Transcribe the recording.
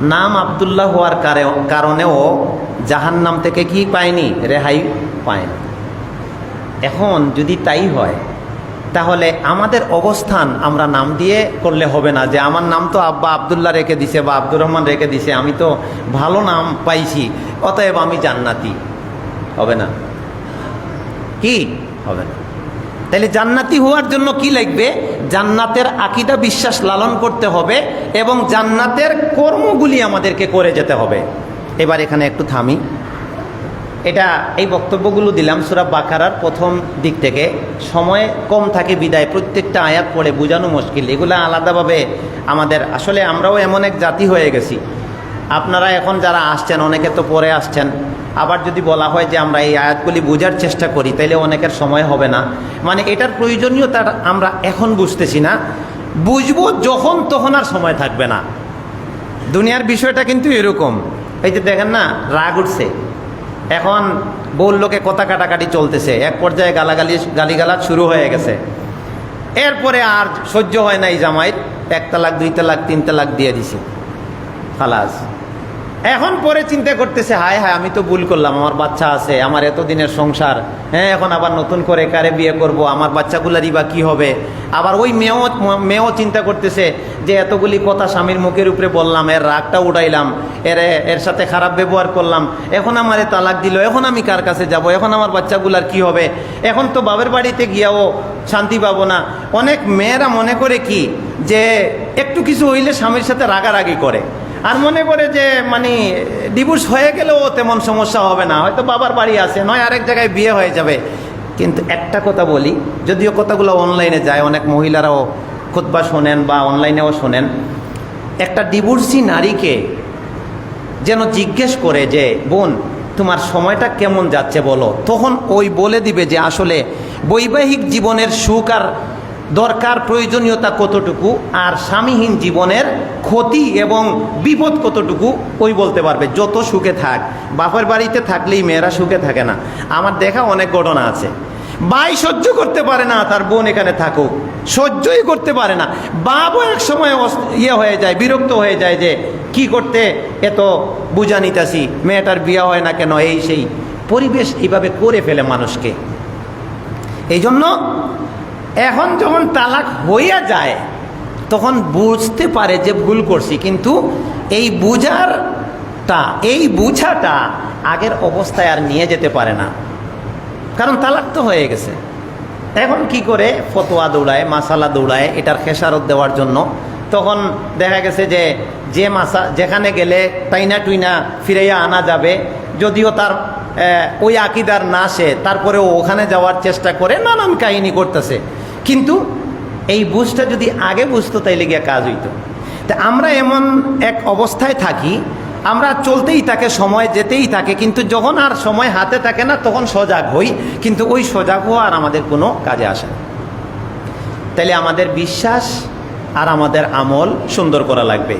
নাম আবদুল্লাহ হওয়ার কারে- কারণেও জাহান্নাম থেকে কি পায়নি? রেহাই পায়নি। এখন যদি তাই হয়, তাহলে আমাদের অবস্থান আমরা নাম দিয়ে করলে হবে না যে আমার নাম তো আব্বা আবদুল্লাহ রেখে দিছে বা আব্দুর রহমান রেখে দিছে, আমি তো ভালো নাম পাইছি, অতএব আমি জান্নাতি। হবে না? কি? হবে না। তাহলে জান্নাতি হওয়ার জন্য কি লাগবে? জান্নাতের আকিদা বিশ্বাস লালন করতে হবে এবং জান্নাতের কর্মগুলি আমাদেরকে করে যেতে হবে। এবার এখানে একটু থামি। এটা এই বক্তব্যগুলো দিলাম সুরাব বাকারার প্রথম দিক থেকে। সময় কম থাকে বিদায়, প্রত্যেকটা আয়াত পড়ে বোঝানো মুশকিল। এগুলো আলাদাভাবে আমাদের আসলে আমরাও এমন এক জাতি হয়ে গেছি। আপনারা এখন যারা আসছেন, অনেকে তো পরে আসছেন, আবার যদি বলা হয় যে আমরা এই আয়াতগুলি বোঝার চেষ্টা করি, তাইলে অনেকের সময় হবে না। মানে এটার প্রয়োজনীয়তা আমরা এখন বুঝতেছি না। বুঝব যখন, তখন আর সময় থাকবে না। দুনিয়ার বিষয়টা কিন্তু এরকম। এই যে দেখেন না, রাগ উঠছে। এখন বউর লোকে কথা কাটাকাটি চলতেছে। এক পর্যায়ে গালাগালি, গালিগালাজ শুরু হয়ে গেছে। এরপরে আর সহ্য হয় না এই জামাইয়ের। এক তালাক, দুই তালাক, তিন তালাক দিয়ে দিছে। খালাস। এখন পরে চিন্তা করতেছে, হায় হায়, আমি তো ভুল করলাম, আমার বাচ্চা আছে, আমার এতদিনের সংসার। হ্যাঁ এখন আবার নতুন করে কারে বিয়ে করব, আমার বাচ্চাগুলারই বা কী হবে? আবার ওই মেয়েও মেয়েও চিন্তা করতেছে যে, এতগুলি কথা স্বামীর মুখের উপরে বললাম, এর রাগটা উঠাইলাম, এর এর সাথে খারাপ ব্যবহার করলাম, এখন আমারে তালাক দিল, এখন আমি কার কাছে যাব, এখন আমার বাচ্চাগুলার কি হবে? এখন তো বাবার বাড়িতে গিয়াও শান্তি পাবো না। অনেক মেয়েরা মনে করে কি, যে, একটু কিছু হইলে স্বামীর সাথে রাগারাগি করে। আর মনে করে যে মানে ডিভোর্স হয়ে গেলেও তেমন সমস্যা হবে না। হয়তো বাবার বাড়ি আছে, নয় আরেক জায়গায় বিয়ে হয়ে যাবে। কিন্তু একটা কথা বলি, যদিও কথাগুলো অনলাইনে যায়, অনেক মহিলারাও খুতবা শোনেন বা অনলাইনেও শোনেন, একটা ডিভোর্সি নারীকে যেন জিজ্ঞেস করে যে, বোন, তোমার সময়টা কেমন যাচ্ছে বলো? তখন ওই বলে দিবে যে, আসলে বৈবাহিক জীবনের সুখ আর দরকার, প্রয়োজনীয়তা কতটুকু আর স্বামীহীন জীবনের ক্ষতি এবং বিপদ কতটুকু, ওই বলতে পারবে। যত সুখে থাক, বাপের বাড়িতে থাকলেই মেয়েরা সুখে থাকে না। আমার দেখা অনেক ঘটনা আছে। বাই সহ্য করতে পারে না, তার বোন এখানে থাকুক। সহ্যই করতে পারে না। বাবও এক সময় ইয়ে হয়ে যায়, বিরক্ত হয়ে যায় যে, কি করতে? এত বুঝা নিতাছি, মেয়েটার বিয়ে হয় না কেন? এই সেই। পরিবেশ এইভাবে করে ফেলে মানুষকে। এই জন্য এখন যখন তালাক হইয়া যায়, তখন বুঝতে পারে যে ভুল করছি। কিন্তু এই বুঝারটা, এই বুঝাটা আগের অবস্থায় আর নিয়ে যেতে পারে না। কারণ তালাক তো হয়ে গেছে। এখন কি করে ফতোয়া দৌড়ায়, মাসালা দৌড়ায়, এটার খেসারত দেওয়ার জন্য? তখন দেখা গেছে যে যে মাসা, যেখানে গেলে টাইনা টুইনা ফিরাইয়া আনা যাবে, যদিও তার ওই আকিদার না সে, তারপরেও ওখানে যাওয়ার চেষ্টা করে নানান কাহিনী করতেছে। কিন্তু এই বুঝটা যদি আগে বুঝতো, তাইলে গিয়ে কাজ হইতো। তা আমরা এমন এক অবস্থায় থাকি, আমরা চলতেই থাকে, সময় যেতেই থাকে, কিন্তু যখন আর সময় হাতে থাকে না, তখন সজাগ হই, কিন্তু ওই সজাগ হওয়া আর আমাদের কোনো কাজে আসে না। তাইলে আমাদের বিশ্বাস আর আমাদের আমল সুন্দর করা লাগবে।